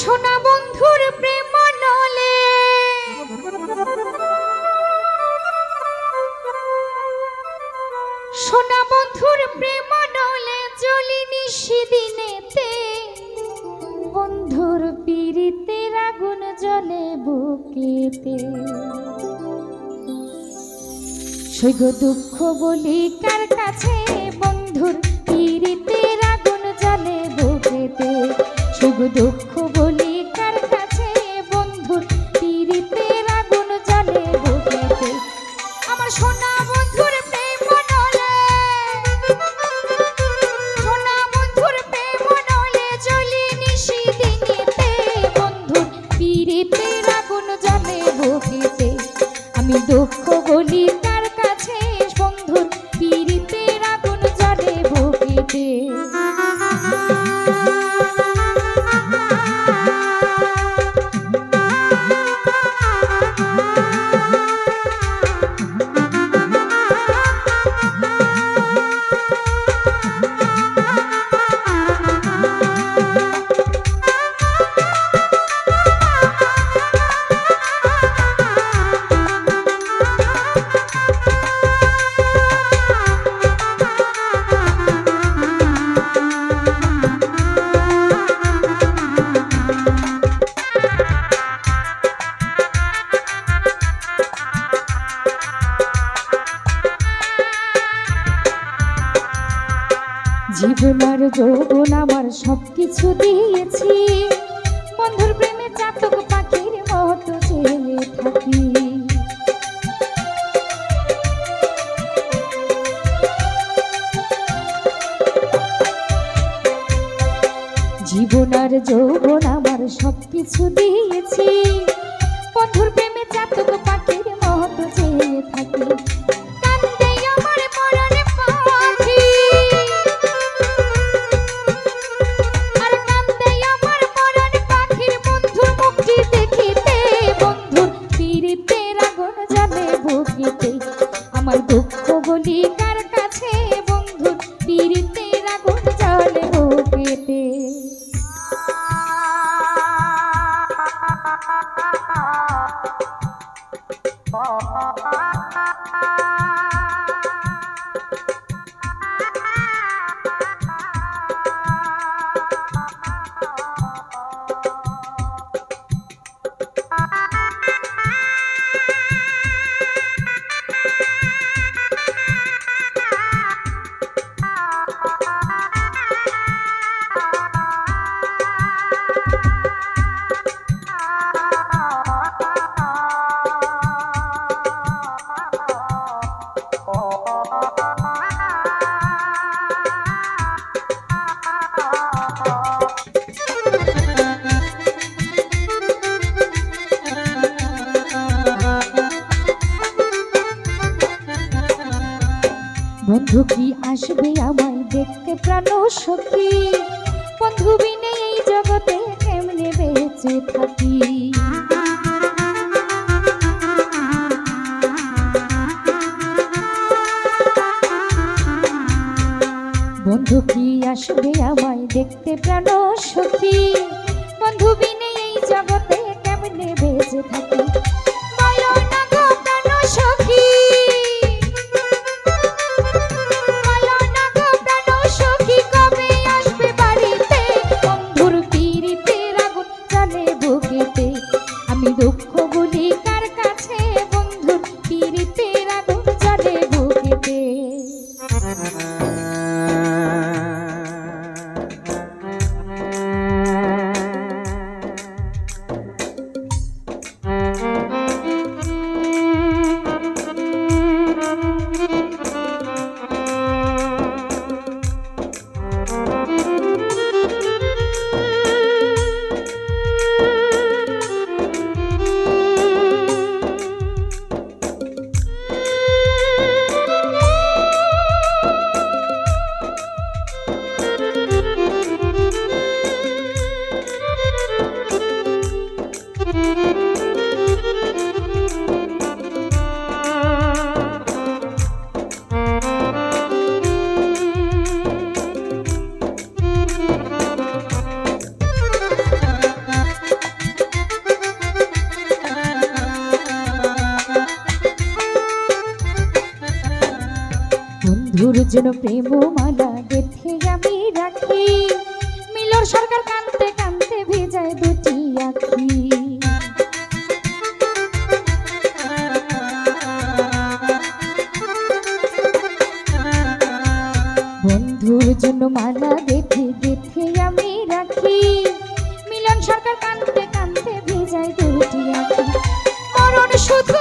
সোনা বন্ধুর প্রেম নলে সোনা বন্ধুর প্রেম নলে জ্বলি নিশিদিনেতে বন্ধুর পীড়িতের আগুন জ্বলে বুকেতে। সৈগ দুঃখ বলি কার কাছে? দিয়েছি। বন্ধুর প্রেমে চাতক পাখির মতো জেলে থাকি। জীবন আর যৌবন আমার সবকিছু দিয়েছি। বন্ধুর প্রেমে চাতক পাখির মতো জেলে থাকি। কাছে বন্ধুর পীড়িতের আগুন জ্বলে বুকিতে বন্ধু কি আসবে আমায় দেখতে প্রাণ সখী। বন্ধু বিনে এই জগতে কেমনে বেঁচে থাকি। বন্ধু কি আসবে আমায় দেখতে প্রাণ সখী? বন্ধু বিনে এই জগতে কেমনে বেঁচে থাকি। Mm-hmm. জন্য প্রেম মালা গেথে আমি রাখি। মিলর সরকার কানতে কানতে ভেজায় দুটি আখি। বন্ধুর জন্য মালা গেথে গেথে আমি রাখি। মিলন সরকার কানতে কানতে ভেজায় দুটি আখি। মরণ শুধু